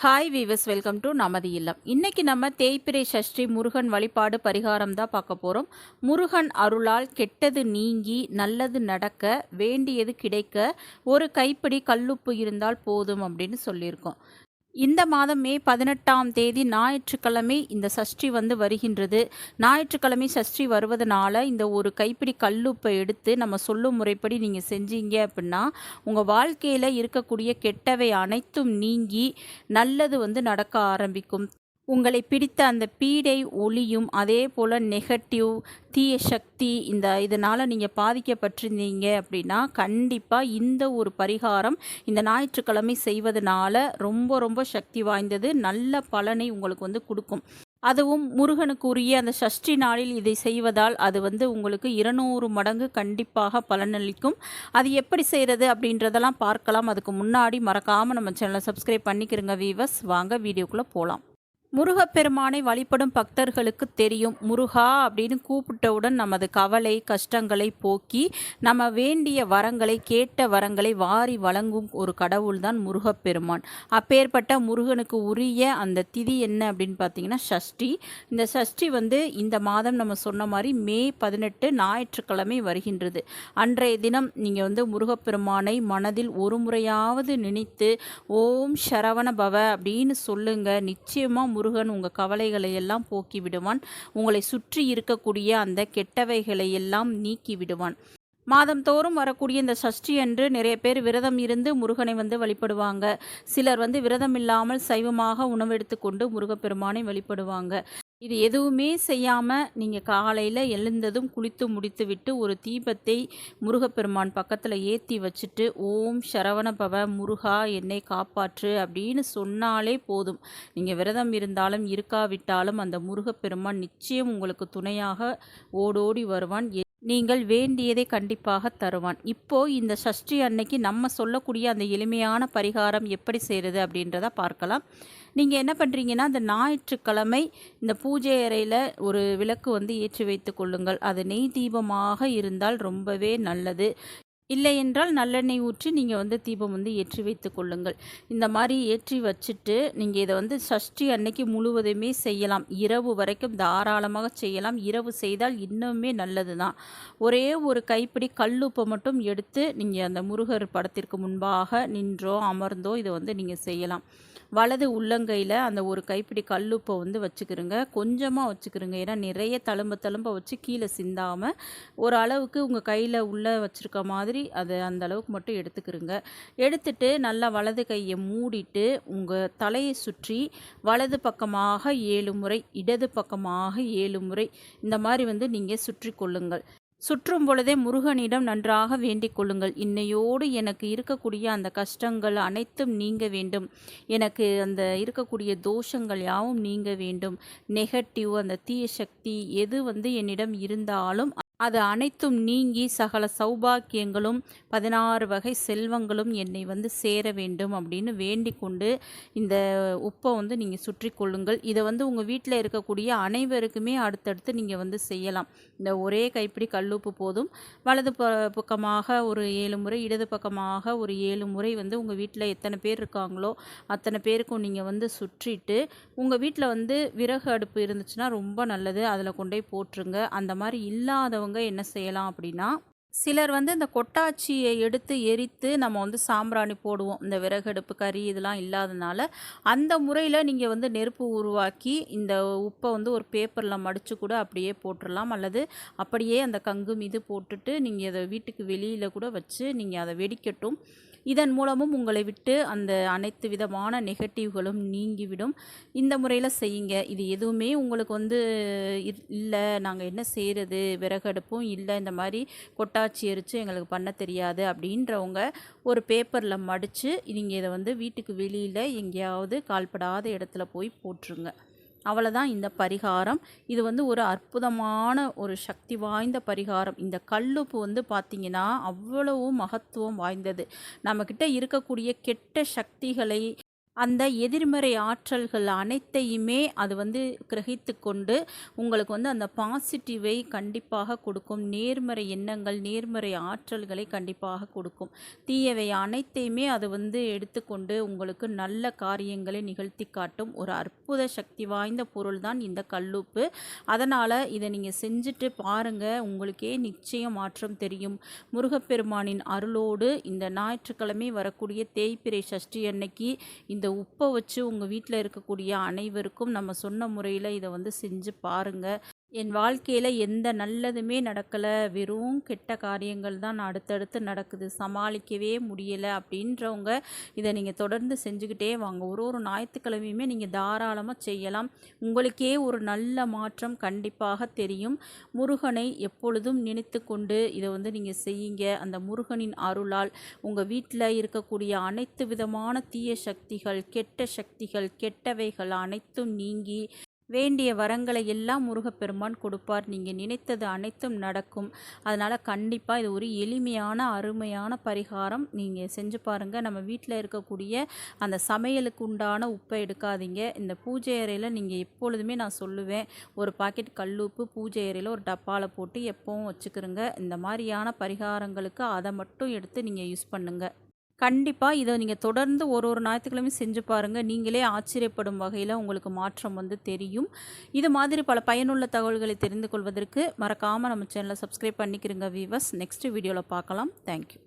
Hi viewers welcome to நமது இல்லம் இன்றைக்கி நம்ம தேய்பிரை சஷ்டி முருகன் வழிபாடு பரிகாரம் தான் பார்க்க போகிறோம் முருகன் அருளால் கெட்டது நீங்கி நல்லது நடக்க வேண்டியது கிடைக்க ஒரு கைப்பிடி கல்லுப்பு இருந்தால் போதும் அப்படின்னு சொல்லியிருக்கோம். இந்த மாதம் மே பதினெட்டாம் தேதி ஞாயிற்றுக்கிழமை இந்த சஷ்டி வந்து வருகின்றது. ஞாயிற்றுக்கிழமை சஷ்டி வருவதனால இந்த ஒரு கைப்பிடி கல்லுப்பை எடுத்து நம்ம சொல்லும் முறைப்படி நீங்கள் செஞ்சீங்க அப்படின்னா உங்கள் வாழ்க்கையில் இருக்கக்கூடிய கெட்டவை அனைத்தும் நீங்கி நல்லது வந்து நடக்க ஆரம்பிக்கும். உங்களை பிடித்த அந்த பீடை ஒளியும் அதே போல் நெகட்டிவ் தீய சக்தி இந்த இதனால் நீங்கள் பாதிக்கப்பட்டிருந்தீங்க அப்படின்னா கண்டிப்பாக இந்த ஒரு பரிகாரம் இந்த ஞாயிற்றுக்கிழமை செய்வதனால ரொம்ப ரொம்ப சக்தி வாய்ந்தது. நல்ல பலனை உங்களுக்கு வந்து கொடுக்கும். அதுவும் முருகனுக்குரிய அந்த சஷ்டி நாளில் இதை செய்வதால் அது வந்து உங்களுக்கு இருநூறு மடங்கு கண்டிப்பாக பலனளிக்கும். அது எப்படி செய்கிறது அப்படின்றதெல்லாம் பார்க்கலாம். அதுக்கு முன்னாடி மறக்காமல் நம்ம சேனலை சப்ஸ்கிரைப் பண்ணிக்கிறோங்க வீவர்ஸ் வாங்க வீடியோக்குள்ளே போகலாம் முருகப்பெருமானை வழிபடும் பக்தர்களுக்கு தெரியும் முருகா அப்படின்னு கூப்பிட்டவுடன் நமது கவலை கஷ்டங்களை போக்கி நம்ம வேண்டிய வரங்களை கேட்ட வரங்களை வாரி வழங்கும் ஒரு கடவுள் தான் முருகப்பெருமான். அப்பேற்பட்ட முருகனுக்கு உரிய அந்த திதி என்ன அப்படின்னு பார்த்தீங்கன்னா சஷ்டி இந்த சஷ்டி வந்து இந்த மாதம் நம்ம சொன்ன மாதிரி மே பதினெட்டு ஞாயிற்றுக்கிழமை வருகின்றது. அன்றைய தினம் நீங்கள் வந்து முருகப்பெருமானை மனதில் ஒரு முறையாவது நினைத்து ஓம் சரவண பவ அப்படின்னு சொல்லுங்கள் நிச்சயமாக முருகன் உங்கள் கவலைகளை எல்லாம் போக்கி விடுவான் உங்களை சுற்றி இருக்கக்கூடிய அந்த கெட்டவைகளை எல்லாம் நீக்கி விடுவான் மாதந்தோறும் வரக்கூடிய இந்த சஷ்டி அன்று நிறைய பேர் விரதம் இருந்து முருகனை வந்து வழிபடுவாங்க. சிலர் வந்து விரதம் இல்லாமல் சைவமாக உணவெடுத்துக்கொண்டு முருகப்பெருமானை வழிபடுவாங்க. இது எதுவுமே செய்யாமல் நீங்கள் காலையில் எழுந்ததும் குளித்து முடித்து விட்டு ஒரு தீபத்தை முருகப்பெருமான் பக்கத்தில் ஏற்றி வச்சுட்டு ஓம் சரவண பவ முருகா என்னை காப்பாற்று அப்படின்னு சொன்னாலே போதும். நீங்கள் விரதம் இருந்தாலும் இருக்காவிட்டாலும் அந்த முருகப்பெருமான் நிச்சயம் உங்களுக்கு துணையாக ஓடோடி வருவான். நீங்கள் வேண்டியதை கண்டிப்பாக தருவான். இப்போ இந்த சஷ்டி அன்னைக்கு நம்ம சொல்லக்கூடிய அந்த எளிமையான பரிகாரம் எப்படி செய்கிறது அப்படின்றத பார்க்கலாம். நீங்கள் என்ன பண்ணுறீங்கன்னா அந்த ஞாயிற்றுக்கிழமை இந்த பூஜை அறையில் ஒரு விளக்கு வந்து ஏற்றி வைத்து கொள்ளுங்கள். அது நெய் தீபமாக இருந்தால் ரொம்பவே நல்லது. இல்லை என்றால் நல்லெண்ணெய் ஊற்றி நீங்கள் வந்து தீபம் வந்து ஏற்றி வைத்து கொள்ளுங்கள். இந்த மாதிரி ஏற்றி வச்சுட்டு நீங்கள் இதை வந்து சஷ்டி அன்னைக்கு முழுவதுமே செய்யலாம். இரவு வரைக்கும் தாராளமாக செய்யலாம். இரவு செய்தால் இன்னுமே நல்லது தான் ஒரே ஒரு கைப்பிடி கல்லுப்பை மட்டும் எடுத்து நீங்கள் அந்த முருகர் படத்திற்கு முன்பாக நின்றோ அமர்ந்தோ இதை வந்து நீங்கள் செய்யலாம். வலது உள்ளங்கையில் அந்த ஒரு கைப்பிடி கல்லுப்பை வந்து வச்சுக்கிறோங்க கொஞ்சமாக வச்சுக்கிறோங்க ஏன்னா நிறைய தழும்ப தழும்ப வச்சு கீழே சிந்தாமல் ஒரு அளவுக்கு உங்கள் கையில் உள்ளே வச்சுருக்க மாதிரி அதை அந்த அளவுக்கு மட்டும் எடுத்துக்கிறோங்க எடுத்துட்டு நல்லா வலது கையை மூடிட்டு உங்கள் தலையை சுற்றி வலது பக்கமாக ஏழு முறை இடது பக்கமாக ஏழு முறை இந்த மாதிரி வந்து நீங்கள் சுற்றி கொள்ளுங்கள். சுற்றும் பொழுதே முருகனிடம் நன்றாக வேண்டிக் கொள்ளுங்கள். இன்னையோடு எனக்கு இருக்கக்கூடிய அந்த கஷ்டங்கள் அனைத்தும் நீங்க வேண்டும். எனக்கு அந்த இருக்கக்கூடிய தோஷங்கள் யாவும் நீங்க வேண்டும். நெகட்டிவ் அந்த தீய சக்தி எது வந்து என்னிடம் இருந்தாலும் அது அனைத்தும் நீங்கி சகல சௌபாக்கியங்களும் பதினாறு வகை செல்வங்களும் என்னை வந்து சேர வேண்டும் அப்படின்னு வேண்டிக் கொண்டு இந்த உப்பை வந்து நீங்கள் சுற்றி கொள்ளுங்கள். இதை வந்து உங்கள் வீட்டில் இருக்கக்கூடிய அனைவருக்குமே அடுத்தடுத்து நீங்கள் வந்து செய்யலாம். இந்த ஒரே கைப்பிடி கல்லுப்பு போதும். வலது ப பக்கமாக ஒரு ஏழு முறை இடது பக்கமாக ஒரு ஏழு முறை வந்து உங்கள் வீட்டில் எத்தனை பேர் இருக்காங்களோ அத்தனை பேருக்கும் நீங்கள் வந்து சுற்றிட்டு உங்கள் வீட்டில் வந்து விறகு அடுப்பு இருந்துச்சுன்னா ரொம்ப நல்லது. அதில் கொண்டே போட்டுருங்க. அந்த மாதிரி இல்லாதவங்க இருக்கிறவங்க என்ன செய்யலாம் அப்படின்னா சிலர் வந்து இந்த கொட்டாச்சியை எடுத்து எரித்து நம்ம வந்து சாம்பிராணி போடுவோம். இந்த விறகடுப்பு கறி இதெல்லாம் இல்லாதனால அந்த முறையில் நீங்கள் வந்து நெருப்பு உருவாக்கி இந்த உப்பை வந்து ஒரு பேப்பரில் மடித்து கூட அப்படியே போட்டுடலாம் அல்லது அப்படியே அந்த கங்கு மீது போட்டுட்டு நீங்கள் அதை வீட்டுக்கு வெளியில் கூட வச்சு நீங்கள் அதை வெடிக்கட்டும். இதன் மூலமும் உங்களை விட்டு அந்த அனைத்து விதமான நெகட்டிவ்களும் நீங்கிவிடும். இந்த முறையில் செய்யுங்க. இது எதுவுமே உங்களுக்கு வந்து இல்லை நாங்கள் என்ன செய்கிறது விறகடுப்பும் இல்லை இந்த மாதிரி கொட்டாச்சி எரித்து எங்களுக்கு பண்ண தெரியாது அப்படின்றவங்க ஒரு பேப்பரில் மடித்து நீங்கள் இதை வந்து வீட்டுக்கு வெளியில் எங்கேயாவது கால்படாத இடத்துல போய் போட்டுருங்க. அவ்வளோதான் இந்த பரிகாரம். இது வந்து ஒரு அற்புதமான ஒரு சக்தி வாய்ந்த பரிகாரம். இந்த கல்லுப்பு வந்து பார்த்திங்கன்னா அவ்வளவு மகத்துவம் வாய்ந்தது. நம்மக்கிட்ட இருக்கக்கூடிய கெட்ட சக்திகளை அந்த எதிர்மறை ஆற்றல்கள் அனைத்தையுமே அது வந்து கிரகித்து கொண்டு உங்களுக்கு வந்து அந்த பாசிட்டிவை கண்டிப்பாக கொடுக்கும். நேர்மறை எண்ணங்கள் நேர்மறை ஆற்றல்களை கண்டிப்பாக கொடுக்கும். தீயவை அனைத்தையுமே அது வந்து எடுத்துக்கொண்டு உங்களுக்கு நல்ல காரியங்களை நிகழ்த்தி காட்டும் ஒரு அற்புத சக்தி வாய்ந்த பொருள் தான் இந்த கல்லுப்பு. அதனால் இதை நீங்கள் செஞ்சுட்டு பாருங்கள் உங்களுக்கே நிச்சயம் மாற்றம் தெரியும். முருகப்பெருமானின் அருளோடு இந்த ஞாயிற்றுக்கிழமை வரக்கூடிய தேய்பிரை சஷ்டி அன்னைக்கு இந்த உப்பை வச்சு உங்கள் வீட்டில் இருக்கக்கூடிய அனைவருக்கும் நம்ம சொன்ன முறையில் இதை வந்து செஞ்சு பாருங்கள் என் வாழ்க்கையில் எந்த நல்லதுமே நடக்கலை. வெறும் கெட்ட காரியங்கள் தான் அடுத்தடுத்து நடக்குது. சமாளிக்கவே முடியலை அப்படின்றவங்க இதை நீங்கள் தொடர்ந்து செஞ்சுக்கிட்டே வாங்க. ஒரு ஒரு ஞாயிற்றுக்கிழமையுமே நீங்கள் தாராளமாக செய்யலாம். உங்களுக்கே ஒரு நல்ல மாற்றம் கண்டிப்பாக தெரியும். முருகனை எப்பொழுதும் நினைத்து கொண்டு இதை வந்து நீங்கள் செய்யுங்க. அந்த முருகனின் அருளால் உங்கள் வீட்டில் இருக்கக்கூடிய அனைத்து விதமான தீய சக்திகள் கெட்ட சக்திகள் கெட்டவைகள் அனைத்தும் நீங்கி வேண்டிய வரங்களை எல்லாம் முருகப்பெருமான் கொடுப்பார். நீங்கள் நினைத்தது அனைத்தும் நடக்கும். அதனால் கண்டிப்பாக இது ஒரு எளிமையான அருமையான பரிகாரம் நீங்கள் செஞ்சு பாருங்கள் நம்ம வீட்டில் இருக்கக்கூடிய அந்த சமையலுக்கு உண்டான உப்பை எடுக்காதீங்க. இந்த பூஜை அறையில் நீங்கள் எப்பொழுதுமே நான் சொல்லுவேன் ஒரு பாக்கெட் கல்லுப்பு பூஜை அறையில் ஒரு டப்பாவில் போட்டு எப்போவும் வச்சுக்கிறோங்க இந்த மாதிரியான பரிகாரங்களுக்கு அதை மட்டும் எடுத்து நீங்கள் யூஸ் பண்ணுங்கள் கண்டிப்பாக இதை நீங்கள் தொடர்ந்து ஒரு ஒரு ஞாயிற்றுக்கிழமையும் செஞ்சு பாருங்கள் நீங்களே ஆச்சரியப்படும் வகையில் உங்களுக்கு மாற்றம் வந்து தெரியும். இது மாதிரி பல பயனுள்ள தகவல்களை தெரிந்து கொள்வதற்கு மறக்காமல் நம்ம சேனலை சப்ஸ்கிரைப் பண்ணிக்கிறங்க வீவர்ஸ் நெக்ஸ்ட் வீடியோவில் பார்க்கலாம். தேங்க்யூ